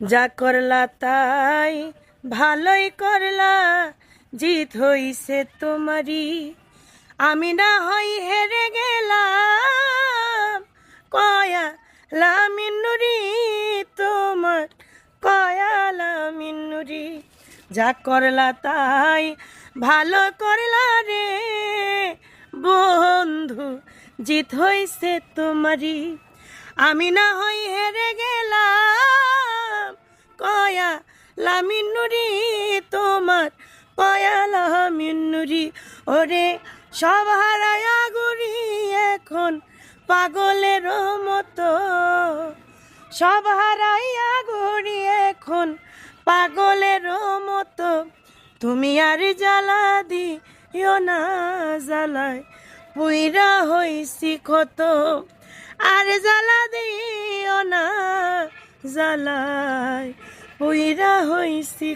যা করলা তাই ভালোই করলা, জিত হইছে তোমারই। আমি না হই হেরে গেলাম, কয়া লামিনুরি তোমার কয়া লামিনুরি যা করলা তাই ভালো করলা রে, বন্ধু, জিত হইছে তোমারই। আমি না হই হেরে গেলাম কয়া লামিনুরি তোমার কয়া লামিনুরি ওরে সব হারায়া এখন পাগলের মতো। সব হারাইয়া এখন পাগলের মতো। তুমি আর জ্বালা দিও না জ্বালায়, পুইরা হইছি ক্ষত। আর জ্বালা দিও না জ্বালায় পুইরা হইছি